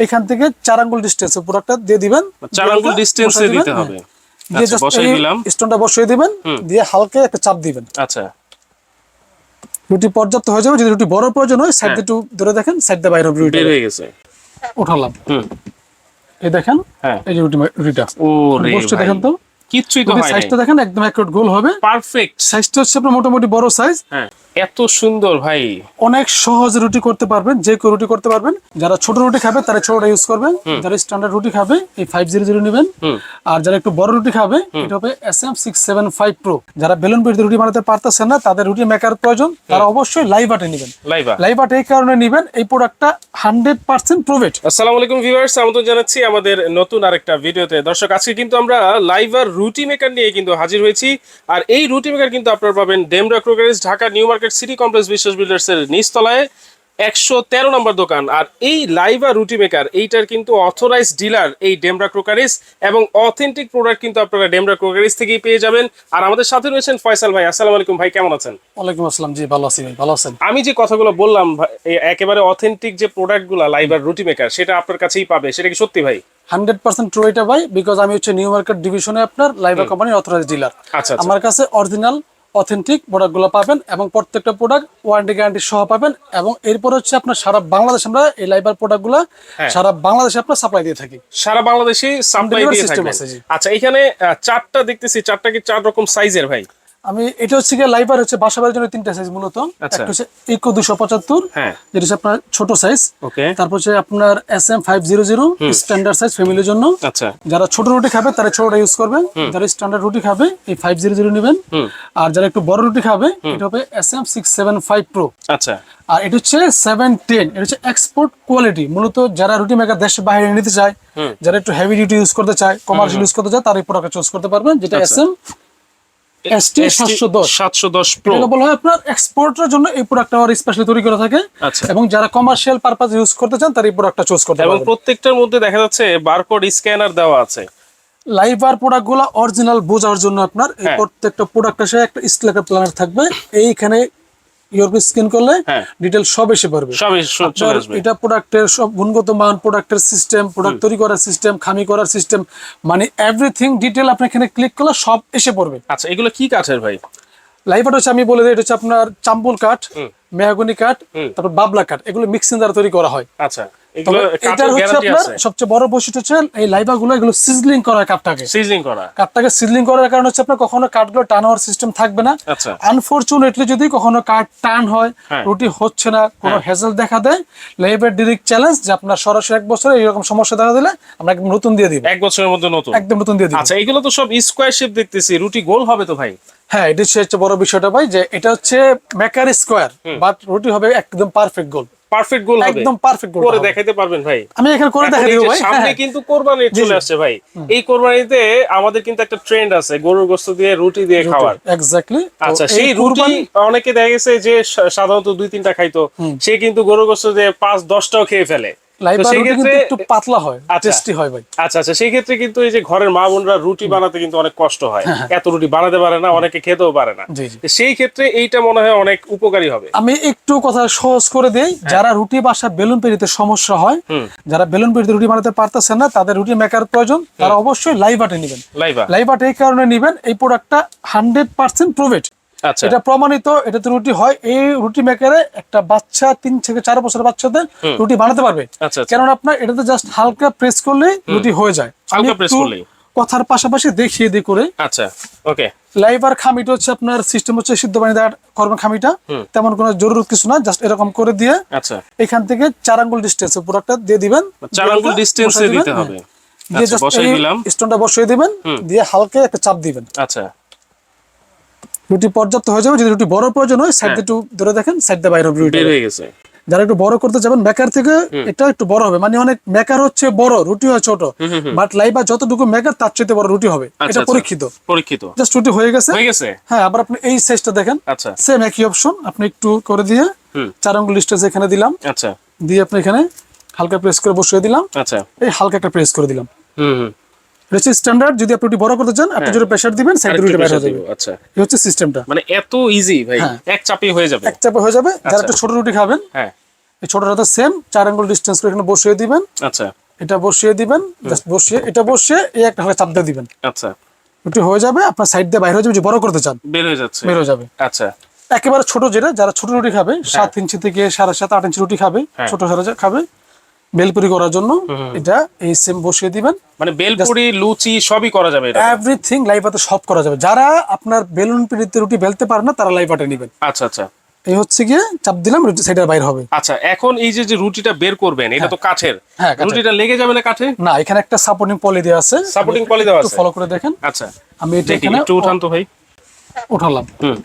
এখান থেকে চার আঙ্গুল ডিস্টেন্স প্রোডাক্টটা দিয়ে দিবেন। চার আঙ্গুল এ দিতে হবে। দিয়ে আচ্ছা, just বসাই এই দিলাম। স্টোনটা বসিয়ে দিবেন। দিয়ে হালকা একটা চাপ দিবেন। আচ্ছা। রুটি পর্যাপ্ত হয়ে যাবে। যদি রুটি বড় প্রয়োজন হয় সাইড হ্যাঁ। একটু ধরে দেখেন সাইড দিয়ে বাইরে রুটি বের হয়ে গেছে। উঠালাম। হুম। এই দেখেন হ্যাঁ। এই যে রুটি রুটিটা। ও রে দেখেন তো। কিচ্ছুই তো হয় সাইজটা দেখেন একদম অ্যাকুরেট গোল হবে। পারফেক্ট সাইজটা হচ্ছে আপনার মোটামুটি বড় সাইজ হ্যাঁ। এত সুন্দর ভাই। অনেক সহজে রুটি করতে পারবেন যে কেউ রুটি করতে পারবেন। যারা ছোট রুটি খাবে তারা ছোটটা ইউজ করবেন। যারা স্ট্যান্ডার্ড রুটি খাবে এই ফাইভ জিরো জিরো নেবেন। আর যারা একটু বড় রুটি খাবে এটা হবে S M six seven five pro যারা বেলুন পিড়িতে রুটি বানাতে পারতেছেন না তাদের রুটি মেকার প্রয়োজন। তারা অবশ্যই লাইভ আটে নেবেন। লাইভ আট এই কারণে নেবেন এই প্রোডাক্টটা হান্ড্রেড পার্সেন্ট প্রোভেট আসসালামু আলাইকুম ভিউয়ার্স আমন্ত্রণ জানাচ্ছি আমাদের নতুন আরেকটা ভিডিওতে। দর্শক আজকে কিন্তু আমরা লাইভার রুটি মেকার নিয়ে কিন্তু হাজির হয়েছি। আর এই রুটি মেকার কিন্তু আপনারা পাবেন Demra crockeries Dhaka New Market City Complex Biswas builders এর নিচতলায় একশো তেরো নম্বর দোকান। আর এই লাইভা রুটি মেকার এইটার কিন্তু অথরাইজ ডিলার এই ডেমরা ক্রোকারিজ এবং অথেন্টিক প্রোডাক্ট কিন্তু আপনারা ডেমরা ক্রোকারিজ থেকেই পেয়ে যাবেন। আর আমাদের সাথে রয়েছেন ফয়সাল ভাই। আসসালামু আলাইকুম ভাই কেমন আছেন? ওয়ালাইকুম আসসালাম। জি ভালো আছি ভালো আছেন? আমি যে কথাগুলো বললাম একেবারে অথেন্টিক যে প্রোডাক্টগুলো লাইভার রুটি মেকার সেটা আপনার কাছেই পাবে। সেটা কি সত্যি ভাই? হান্ড্রেড পার্সেন্ট ট্রু এটা ভাই বিকজ আমি হচ্ছে নিউ মার্কেট ডিভিশনে আপনার লাইভা কোম্পানির অথরাইজ ডিলার আচ্ছা আমার কাছে অরিজিনাল অথেন্টিক প্রোডাক্টগুলো পাবেন এবং প্রত্যেকটা প্রোডাক্ট ওয়ারেন্টি গ্যারান্টি সহ পাবেন এবং এরপর হচ্ছে আপনার সারা বাংলাদেশ আমরা এই লাইবার প্রোডাক্টগুলো হ্যাঁ। সারা বাংলাদেশে আপনার সাপ্লাই দিয়ে থাকি সারা বাংলাদেশে সাপ্লাই দিয়ে জি। আচ্ছা এখানে চারটা দেখতেছি চারটা কি চার রকম সাইজের ভাই আমি এটা হচ্ছে গিয়ে লাইবার হচ্ছে বাসাবাড়ির জন্য তিনটা সাইজ মূলত। আচ্ছা। একটা হচ্ছে ইকো দুশো পঁচাত্তর হ্যাঁ। যেটা হচ্ছে আপনার ছোট সাইজ তারপর হচ্ছে আপনার S M five zero zero standard size ফ্যামিলির জন্য। আচ্ছা। যারা ছোট রুটি খাবে তারা ছোটটা ইউজ করবে যারা স্ট্যান্ডার্ড রুটি খাবে এই ফাইভ জিরো জিরো নেবেন। আর যারা একটু বড় রুটি খাবে এটা হবে S M six seven five pro আচ্ছা। আর এটা হচ্ছে সেভেন টেন এটা হচ্ছে এক্সপোর্ট কোয়ালিটি মূলত যারা রুটি মেকার দেশের বাইরে নিতে চায় যারা একটু হেভি ডিউটি ইউজ করতে চায় কমার্শিয়াল ইউজ করতে চায় তারা এই প্রোডাক্ট চুজ করতে পারবেন যেটা এস এম ST 710 সাতশো দশ। প্রো এটাকে বলা হয় আপনার এক্সপোর্টের জন্য এই প্রোডাক্টটা আমার স্পেশালি তৈরি করা থাকে। আচ্ছা। এবং যারা কমার্শিয়াল পারপাস ইউজ করতে চান তার এই প্রোডাক্টটা চুজ করতে এবং প্রত্যেকটার মধ্যে দেখা যাচ্ছে বারকোড স্ক্যানার দেওয়া আছে। লাইভার প্রোডাক্টগুলো অরিজিনাল বোঝার জন্য আপনার এই হ্যাঁ। প্রত্যেকটা প্রোডাক্টের সাথে একটা স্টিলের প্ল্যানার থাকবে। এইখানে ইউরোপ স্ক্যান করলে হ্যাঁ। ডিটেল সব এসে পারবে এটা প্রোডাক্টের সব গুণগত মান প্রোডাক্টের সিস্টেম প্রোডাক্ট তৈরি করার সিস্টেম খামি করার সিস্টেম মানে এভরিথিং ডিটেল আপনি এখানে ক্লিক করলে সব এসে পড়বে। আচ্ছা এগুলো কি কাঠের ভাই? লাইভার হচ্ছে আমি বলে দিই এটা হচ্ছে আপনার চাম্বুল কাঠ মেহাগুনি কাঠ তারপর বাবলা কাঠ এগুলো মিক্সিং দ্বারা তৈরি করা হয়। আচ্ছা। এটার হচ্ছে আপনার সবচেয়ে বড় বৈশিষ্ট্য হচ্ছে এই লাইভা গুলো এগুলো সিজলিং করা হয় কাঠটাকে সিজনিং করা। কাঠটাকে সিজলিং করার কারণে হচ্ছে আপনার কখনো কাঠগুলো টান হওয়ার সিস্টেম থাকবে না। আচ্ছা। আনফরচুনেটলি যদি কখনো কাঠ টান হয় হ্যাঁ। রুটি হচ্ছে না কোনো হেজেল দেখা দেয় লেবার ডিরেক্ট চ্যালেঞ্জ যে আপনার সরাসরি এক বছরে এরকম সমস্যা দেখা দিলে আমরা একদম নতুন দিয়ে দিব। এক বছরের মধ্যে নতুন। একদম নতুন দিয়ে দিব। আচ্ছা এগুলো তো সব স্কোয়ার শেপ দেখতেছি রুটি গোল হবে তো ভাই? হ্যাঁ এটা হচ্ছে বড় বিষয়টা ভাই যে এটা হচ্ছে মেকার স্কোয়ার বাট রুটি হবে একদম পারফেক্ট গোল পারফেক্ট গোল হবে। একদম পারফেক্ট গোল করে পারবেন ভাই। আমি এখানে করে দেখাই দিব ভাই। সামনে হ্যাঁ, কিন্তু কোরবানি চলে আসছে ভাই। এই কোরবানিতে আমাদের কিন্তু একটা ট্রেন্ড আছে গরুর গোস্ত দিয়ে রুটি দিয়ে খাওয়ার। এক্স্যাক্টলি আচ্ছা সেই রুটি অনেকে দেখা গেছে যে সাধারণত দুই তিনটা খাইতো সে কিন্তু গরুর গোস্ত দিয়ে পাঁচ দশটাও খেয়ে ফেলে। একটু পাতলা হয় আচ্ছা। টেস্টি হয় ভাই। আচ্ছা আচ্ছা সেই ক্ষেত্রে কিন্তু এই যে ঘরের মা বোনরা রুটি বানাতে কিন্তু অনেক কষ্ট হয়। এত রুটি বানাতে পারে না অনেকে খেতেও পারে না। হ্যাঁ, সেই ক্ষেত্রে এইটা মনে হয় অনেক উপকারী হবে। আমি একটু কথা সহজ করে দেই যারা রুটি বাসা বেলুন পেরিতে সমস্যা হয় যারা বেলুন পেরিতে রুটি বানাতে পারতেছেন না তাদের রুটি মেকার প্রয়োজন তারা অবশ্যই লাইভ আটে নেবেন। লাইভা আট এই কারণে নেবেন এই প্রোডাক্টটা হান্ড্রেড পার্সেন্ট প্রোভেট এটা প্রমাণিত এটাতে রুটি হয় এই রুটি মেকারে একটা বাচ্চা তিন থেকে চার বছরের বাচ্চাদের রুটি বানাতে পারবে। আচ্ছা আচ্ছা। আপনার এটাতে জাস্ট হালকা প্রেস করলে রুটি হয়ে যায়। হালকা কথার পাশাপাশি দেখিয়ে দিই করে। আচ্ছা ওকে লাইভার খামিটা হচ্ছে আপনার সিস্টেম হচ্ছে সিদ্ধ পানি দেওয়ার করবেন খামিটা। তেমন কোনো জরুরত কিছু না জাস্ট এরকম করে দিয়ে আচ্ছা। এখান থেকে চার আঙ্গুল ডিস্টেন্স প্রোডাক্টটা দিয়ে দিবেন। চার আঙ্গুল এ দিতে হবে। দিয়ে আচ্ছা, বসাই এই দিলাম। স্টোনটা বসিয়ে দিবেন। দিয়ে হালকা একটা চাপ দিবেন। আচ্ছা। রুটি পর্যাপ্ত হয়ে যাবে। যদি রুটি বড় প্রয়োজন হয় সাইড একটু ধরে দেখেন সাইড দিয়ে বাইরে রুটি বের হয়ে গেছে। যারা একটু বড় করতে যাবেন মেকার থেকে এটা একটু বড় হবে। মানে অনেক মেকার হচ্ছে বড় রুটি হয় ছোট। বাট লাইভা যতটুকু মেকার তার চাইতে বড় রুটি হবে। আচ্ছা, এটা আচ্ছা। পরীক্ষিত। পরীক্ষিত। জাস্ট রুটি হয়ে গেছে। হয়ে গেছে? হ্যাঁ আবার আপনি এই সাইজটা দেখেন। আচ্ছা। সেম একই অপশন আপনি একটু করে দিয়ে চার আঙ্গুল ডিস্টেন্স এখানে দিলাম। আচ্ছা। দিয়ে আপনি এখানে হালকা প্রেস করে বসিয়ে দিলাম। আচ্ছা। এই হালকা একটা প্রেস করে দিলাম। হুম। হচ্ছে স্ট্যান্ডার্ড যদি আপনি বড় করতে চান আপনি যদি প্রেসার দিবেন সাইড রুটি pressure হয়ে যাবে। আচ্ছা। এই হচ্ছে সিস্টেমটা মানে এত ইজি ভাই হ্যাঁ। এক চাপে হয়ে যাবে। এক চাপে হয়ে যাবে। যারা আচ্ছা। একটু ছোট রুটি খাবেন হ্যাঁ। এই ছোটটাতে সেম চার আঙ্গুল ডিস্টেন্স করে এখানে বসিয়ে দিবেন। আচ্ছা। এটা বসিয়ে দিবেন জাস্ট বসিয়ে এটা বসিয়ে এই একটা চাপ দিয়ে দিবেন। আচ্ছা। রুটি হয়ে যাবে আপনার সাইড দিয়ে বাইরে হয়ে যাবে যে বড় করতে চান। বের হয়ে যাচ্ছে। বের হয়ে যাবে। আচ্ছা। একেবারে ছোট যেটা যারা ছোট রুটি খাবে সাত ইঞ্চি থেকে সাড়ে সাত আট ইঞ্চি রুটি খাবে হ্যাঁ। ছোট সাড়ে খাবে বেলপুরি করার জন্য এটা এই সেম বসিয়ে দিবেন। মানে বেলপুরি লুচি সবই করা যাবে এটা এভরিথিং লাইভাতে সব করা যাবে। যারা আপনার বেলুন পিড়িতে রুটি বেলতে পারে না তারা লাইভাতে নেবেন। আচ্ছা আচ্ছা। এই হচ্ছে গিয়ে চাপ দিলাম রুটি সাইডে বাইর হবে। আচ্ছা এখন এই যে যে রুটিটা বের করবেন এটা তো কাঠের। হ্যাঁ, রুটিটা লেগে যাবে না কাঠে? না এখানে একটা সাপোর্টিং পলি দেওয়া আছে। সাপোর্টিং পলি দেওয়া আছে? ফলো করে দেখেন। আচ্ছা। আমি এটা এখানে একটু উঠান তো ভাই। উঠালাম। হুম।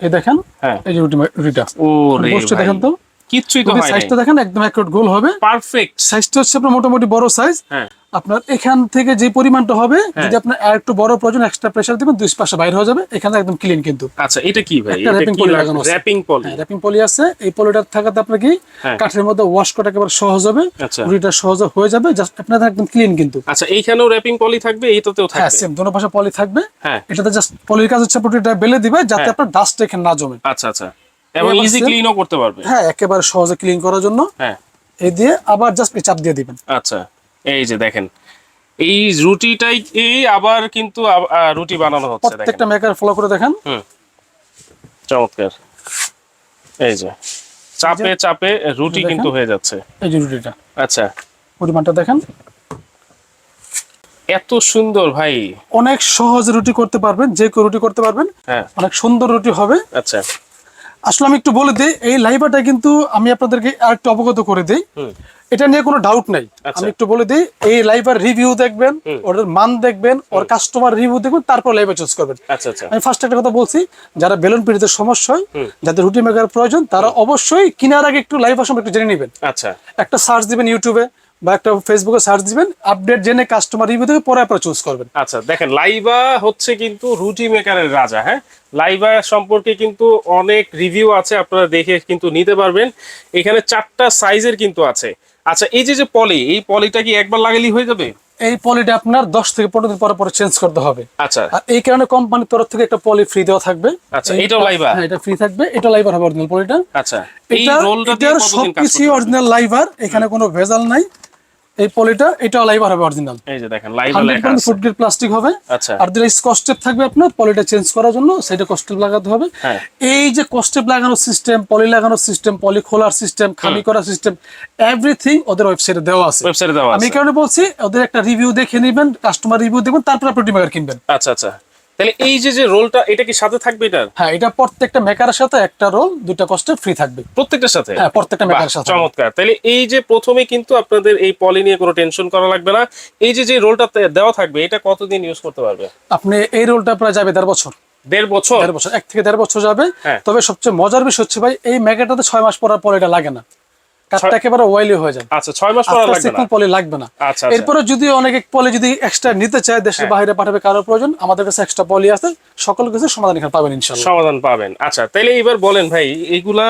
এই দেখেন হ্যাঁ। এই যে রুটি রুটিটা। ও রে দেখেন তো। কিচ্ছুই তো হয় সাইজটা দেখেন একদম অ্যাকুরেট গোল হবে। পারফেক্ট সাইজটা হচ্ছে আপনার মোটামুটি বড় সাইজ হ্যাঁ। আপনার এখান থেকে যে পরিমাণটা হবে যদি আপনার আর একটু বড় প্রয়োজন এক্সট্রা প্রেসার দিবেন দুই পাশে বাইরে হয়ে যাবে। এখানে একদম ক্লিন কিন্তু। আচ্ছা এটা কি ভাই? এটা কি poly লাগানো আছে। র‍্যাপিং পলি র্যাপিং পলি আছে। এই পলিটা থাকাতে আপনার কি? হ্যাঁ। কাঠের মধ্যে ওয়াশ করা একেবারে সহজ হবে। আচ্ছা। রুটিটা সহজ হয়ে যাবে। জাস্ট আপনার একদম ক্লিন কিন্তু। আচ্ছা এইখানেও র‍্যাপিং পলি থাকবে এইটাতেও হ্যাঁ থাকবে? সেম দোনো পাশে পলি থাকবে। হ্যাঁ। এটাতে জাস্ট পলির কাজ হচ্ছে রুটিটা বেলে দিবে যাতে হ্যাঁ। আপনার ডাস্ট এখানে না জমে। আচ্ছা আচ্ছা। এবং ইজি ক্লিনও করতে পারবে। হ্যাঁ একেবারে সহজে ক্লিন করার জন্য। হ্যাঁ। এই দিয়ে আবার জাস্ট চাপ দিয়ে দিবেন। আচ্ছা এই যে দেখেন এই রুটিটাই এই আবার কিন্তু রুটি বানানো হচ্ছে দেখেন। প্রত্যেকটা মেকার ফলো করে দেখেন। হুম। চমৎকার। এই যে চাপে চাপে রুটি কিন্তু হয়ে যাচ্ছে। এই যে রুটিটা। আচ্ছা। পরিমাণটা দেখেন। এত সুন্দর ভাই। অনেক সহজে রুটি করতে পারবেন যে কেউ রুটি করতে পারবেন। হ্যাঁ। অনেক সুন্দর রুটি হবে। আচ্ছা। আসলে আমি একটু বলে দিই এই লাইভারটা কিন্তু আমি আপনাদেরকে আর একটু অবগত করে দিই। এটা নিয়ে কোনো ডাউট নাই। আচ্ছা। আমি একটু বলে দিই এই লাইভার রিভিউ দেখবেন ওদের মান দেখবেন ওর কাস্টমার রিভিউ দেখবেন তারপর লাইভার চুজ করবেন। আচ্ছা আচ্ছা। আমি ফার্স্ট একটা কথা বলছি যারা বেলুন পিড়িতে সমস্যা হয় যাদের রুটি মেকার প্রয়োজন তারা অবশ্যই কেনার আগে একটু লাইভ সম্পর্কে একটু জেনে নেবেন। আচ্ছা। একটা সার্চ দিবেন ইউটিউবে বা একটা ফেসবুকে সার্চ দিবেন আপডেট জেনে কাস্টমার রিভিউ থেকে পরে আপনারা চুজ করবেন। আচ্ছা দেখেন লাইভা হচ্ছে কিন্তু রুটি মেকারের রাজা হ্যাঁ? লাইভা সম্পর্কে কিন্তু অনেক রিভিউ আছে, আপনারা দেখে কিন্তু নিতে পারবেন। এখানে চারটা সাইজের কিন্তু আছে। আচ্ছা এই যে যে পলি, এই পলিটা কি একবার লাগালেই হয়ে যাবে? এই পলিটা আপনার দশ থেকে পনেরো দিন পরে পরে চেঞ্জ করতে হবে। আচ্ছা। আর এই কারণে কোম্পানির তরফ থেকে একটা পলি ফ্রি দেওয়া থাকবে। আচ্ছা, এটাও হ্যাঁ এটা ফ্রি থাকবে। এটা লাইভার হবে অরিজিনাল পলিটা আচ্ছা এই এটা রোলটা সবকিছু অরিজিনাল লাইভার এখানে কোনো ভেজাল নাই। এই পলিটা এটা লাইভার হবে অরিজিনাল এই যে দেখেন লাইভার লেখা আছে। ফুড গ্রেড প্লাস্টিক হবে। আচ্ছা। আর যেটা স্কস্টেপ থাকবে আপনার পলিটা চেঞ্জ করার জন্য সেটা কস্টেপ লাগাতে হবে। হ্যাঁ। এই যে কস্টেপ লাগানোর সিস্টেম পলি লাগানোর সিস্টেম পলি খোলার সিস্টেম খালি করার সিস্টেম এভরিথিং ওদের ওয়েবসাইটে দেওয়া আছে। ওয়েবসাইটে দেওয়া আছে। আমি কারণে বলছি ওদের একটা রিভিউ দেখে নেবেন কাস্টমার রিভিউ দেখবেন তারপর আপনি ডিমাগার কিনবেন। আচ্ছা আচ্ছা। তাহলে এই যে যে রোলটা এটা কি সাথে থাকবে এটার? হ্যাঁ এটা প্রত্যেকটা মেকারের সাথে একটা রোল দুইটা কস্টে ফ্রি থাকবে। প্রত্যেকটার সাথে? হ্যাঁ প্রত্যেকটা মেকারের সাথে। চমৎকার। তাহলে এই যে প্রথমে কিন্তু আপনাদের এই পলি নিয়ে কোনো টেনশন করা লাগবে না। এই যে যে রোলটা দেওয়া থাকবে এটা কতদিন ইউজ করতে পারবে? আপনি এই রোলটা প্রায় যাবে দেড় বছর। দেড় বছর? দেড় বছর এক থেকে দেড় বছর যাবে। হ্যাঁ। তবে সবচেয়ে মজার বিষয় হচ্ছে ভাই এই মেকাটাতে ছয় মাস পরার পর এটা লাগে না। কাঠটা একেবারে ওয়াইলি হয়ে আচ্ছা ছয় মাস পর লাগবে না? পলি লাগবে না। আচ্ছা আচ্ছা। এরপরে যদি অনেক পলি যদি এক্সট্রা নিতে চায় দেশের হ্যাঁ। বাইরে পাঠাবে কারোর প্রয়োজন আমাদের কাছে এক্সট্রা পলি আছে সকল কিছু সমাধান এখানে পাবেন ইনশাল্লাহ। সমাধান পাবেন। আচ্ছা তাহলে এবার বলেন ভাই এইগুলা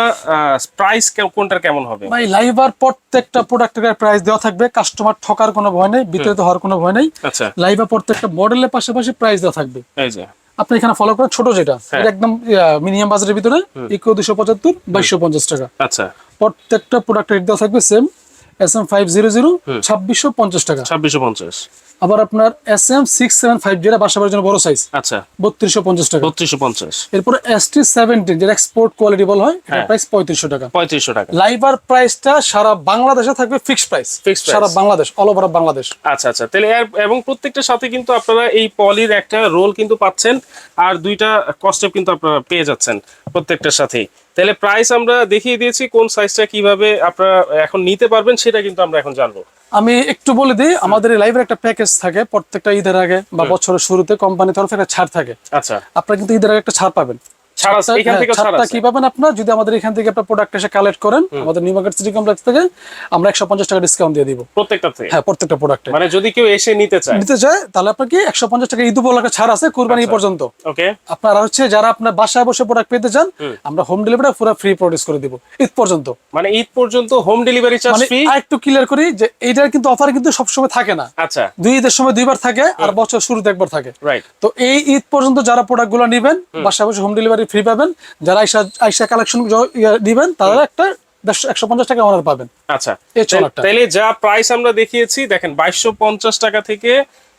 প্রাইস কোনটার কেমন হবে? ভাই লাইভার প্রত্যেকটা প্রোডাক্টের প্রাইস দেওয়া থাকবে কাস্টমার ঠকার কোনো ভয় নেই বিতরিত হওয়ার কোনো ভয় নেই। আচ্ছা। লাইভা প্রত্যেকটা মডেলের পাশাপাশি প্রাইস দেওয়া থাকবে। এই যে। আপনি এখানে ফলো করেন ছোট যেটা হ্যাঁ। একদম মিনিমাম বাজারের ভিতরে ইকো দুশো পঁচাত্তর বাইশশো পঞ্চাশ টাকা। আচ্ছা। প্রত্যেকটা প্রোডাক্ট রেট দেওয়া থাকবে same S M five zero zero ছাব্বিশশো পঞ্চাশ টাকা। ছাব্বিশশো পঞ্চাশ। আবার আপনার S M six seven five যেটা বাসাবার জন্য বড় সাইজ আচ্ছা। বত্রিশশো পঞ্চাশ টাকা। বত্রিশশো পঞ্চাশ। এরপরে এস টি সেভেন্টিন যেটা এক্সপোর্ট কোয়ালিটি বলা হয় হ্যাঁ। প্রাইস পঁয়ত্রিশশো টাকা। পঁয়ত্রিশশো টাকা। লাইভার প্রাইসটা সারা বাংলাদেশে থাকবে ফিক্সড প্রাইস price। সারা বাংলাদেশ অল ওভার বাংলাদেশ। আচ্ছা আচ্ছা। তাহলে এর- এবং প্রত্যেকটার সাথে কিন্তু আপনারা এই পলির একটা রোল কিন্তু পাচ্ছেন আর দুইটা কস্টেপ কিন্তু আপনারা পেয়ে যাচ্ছেন প্রত্যেকটার সাথেই। তাহলে প্রাইস আমরা দেখিয়ে দিয়েছি কোন সাইজটা কীভাবে আপনারা এখন নিতে পারবেন সেটা কিন্তু আমরা এখন জানব। আমি একটু বলে দিই আমাদের লাইভের একটা প্যাকেজ থাকে প্রত্যেকটা ঈদের আগে বা বছরের শুরুতে কোম্পানির তরফে একটা ছাড় থাকে। আচ্ছা। আপনারা কিন্তু ঈদের আগে একটা ছাড় পাবেন। এখান হ্যাঁ, থেকে ছাড় ছাড়টা কি পাবেন আপনার? যদি আমাদের এখান থেকে আপনার প্রোডাক্ট এসে কালেক্ট করেন আমাদের নিউ মার্কেট সিটি কমপ্লেক্স থেকে আমরা একশো পঞ্চাশ টাকা ডিসকাউন্ট দিয়ে দিব। প্রত্যেকটাতে হ্যাঁ প্রত্যেকটা প্রোডাক্টে মানে যদি কেউ এসে নিতে চায়? নিতে চায় তাহলে আপনার কি একশো পঞ্চাশ টাকা ঈদ উপলক্ষে ছাড় আছে কুরবানি আচ্ছা। পর্যন্ত। ওকে আপনার হচ্ছে যারা আপনার বাসায় বসে প্রোডাক্ট পেতে চান আমরা হোম ডেলিভারি পুরো ফ্রি প্রডিউস করে দিব ঈদ পর্যন্ত। মানে ঈদ পর্যন্ত হোম ডেলিভারি চার্জ ফ্রি আর একটু ক্লিয়ার করি যে এইটার কিন্তু অফার কিন্তু সবসময় থাকে না। আচ্ছা। দুই ঈদের সময় দুইবার থাকে আর বছর শুরুতে একবার থাকে। রাইট তো এই ঈদ পর্যন্ত যারা প্রোডাক্টগুলো নিবেন বাসায় বসে হোম ডেলিভারি ফ্রি পাবেন। যারা আইসা আইসা কালেকশন নিবেন তারা একটা একশো পঞ্চাশ টাকা অনার পাবেন। আচ্ছা। যা প্রাইস আমরা দেখিয়েছি দেখেন বাইশশো পঞ্চাশ টাকা থেকে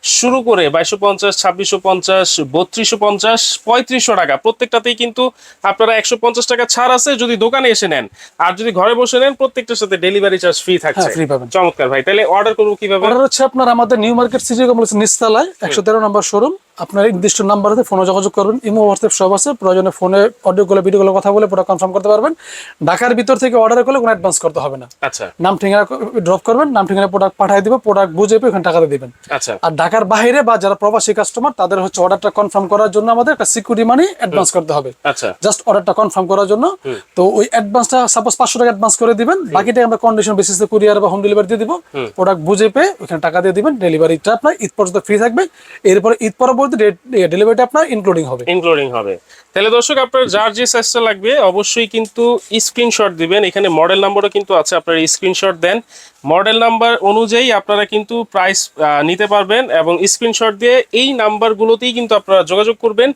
শুরু করে বাইশশো পঞ্চাশ ছাব্বিশশো পঞ্চাশ বত্রিশশো পঞ্চাশ পঁয়ত্রিশশো টাকা প্রত্যেকটাতেই কিন্তু আপনারা একশো পঞ্চাশ টাকা ছাড় আছে যদি দোকানে এসে নেন। আর যদি ঘরে বসে নেন প্রত্যেকটার সাথে ডেলিভারি চার্জ ফ্রি থাকছে। হ্যাঁ, free পাবেন। চমৎকার ভাই তাহলে অর্ডার করব কীভাবে? অর্ডার হচ্ছে আপনার আমাদের নিউ মার্কেট সিটি কমপ্লেক্স নিচতলায় একশো তেরো নম্বর শোরুম আপনার নির্দিষ্ট নাম্বারে ফোনে যোগাযোগ করবেন ইমো হোয়াটসঅ্যাপ সব আছে। প্রয়োজনে ফোনে অডিও কলে ভিডিও কলে কথা বলে পুরো কনফার্ম করতে পারবেন। ঢাকার ভিতর থেকে অর্ডার করলে কোনো অ্যাডভান্স করতে হবে না। আচ্ছা। নাম ঠিকানা ড্রপ করবেন নাম ঠিকানা প্রোডাক্ট পাঠিয়ে দিবে প্রোডাক্ট বুঝে পেয়ে ওখানে টাকা দিয়ে দিবেন। আচ্ছা। আর ঢাকার বাইরে বা যারা প্রবাসী কাস্টমার তাদের হচ্ছে অর্ডারটা কনফার্ম করার জন্য আমাদের একটা সিকিউরিটি মানি অ্যাডভান্স করতে হবে। আচ্ছা। জাস্ট অর্ডারটা কনফার্ম করার জন্য। তো ওই অ্যাডভান্সটা সাপোজ পাঁচশো টাকা অ্যাডভান্স করে দিবেন। বাকিটা আমরা কন্ডিশন বেসিসে কুরিয়ার বা হোম ডেলিভারি দিয়ে দিব। প্রোডাক্ট বুঝে পেয়ে ওখানে টাকা দিয়ে দিবেন। ডেলিভারিটা আপনার ঈদ পর্যন্ত ফ্রি থাকবে। এরপর ঈদ পরবর্তী ডেলিভারিটা আপনার ইনক্লুডিং হবে। ইনক্লুডিং হবে। তাহলে দর্শক, আপনার যার যে সাইজটা লাগবে, অবশ্যই কিন্তু স্ক্রিনশট দিবেন। এখানে মডেল নাম্বারও কিন্তু আছে, আপনারা স্ক্রিনশট দেন। মডেল নাম্বার অনুযায়ী আপনারা কিন্তু প্রাইস নিতে পারবেন এবং স্ক্রিনশট দিয়ে এই নাম্বারগুলোতেই কিন্তু আপনারা যোগাযোগ করবেন।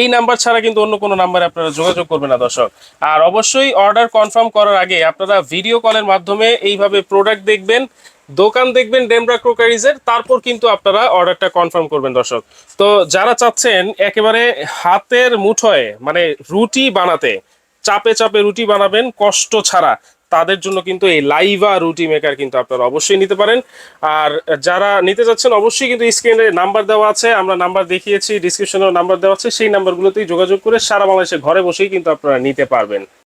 এই নাম্বার ছাড়া কিন্তু অন্য কোনো নাম্বারে আপনারা যোগাযোগ করবেন না, দর্শক। আর অবশ্যই অর্ডার কনফার্ম করার আগে আপনারা ভিডিও কলের মাধ্যমে এইভাবে প্রোডাক্ট দেখবেন। দোকান দেখবেন ডেমরা ক্রোকারিজের, তারপর কিন্তু আপনারা অর্ডারটা কনফার্ম করবেন দর্শক। তো যারা চাচ্ছেন একেবারে হাতের মুঠোয় মানে রুটি বানাতে, চাপে চাপে রুটি বানাবেন, কষ্ট ছাড়া, তাদের জন্য কিন্তু এই লাইভা রুটি মেকার কিন্তু আপনারা অবশ্যই নিতে পারেন। আর যারা নিতে যাচ্ছেন, অবশ্যই কিন্তু স্ক্রিনে নাম্বার দেওয়া আছে, আমরা নাম্বার দেখিয়েছি, ডিসক্রিপশনেও নাম্বার দেওয়া আছে, সেই নাম্বারগুলোতেই যোগাযোগ করে সারা বাংলাদেশে ঘরে বসেই কিন্তু আপনারা নিতে পারবেন।